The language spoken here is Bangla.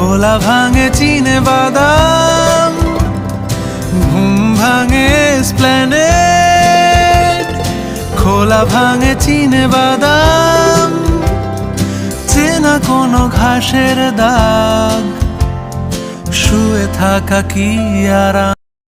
খোলা ভাঙে চিনে বাদাম, ঘুম ভাঙে স্প্ল্যানে খোলা ভাঙে চিনে বাদাম, চেনা কোনো ঘাসের দাগ। শুয়ে থাকা কি আরাম?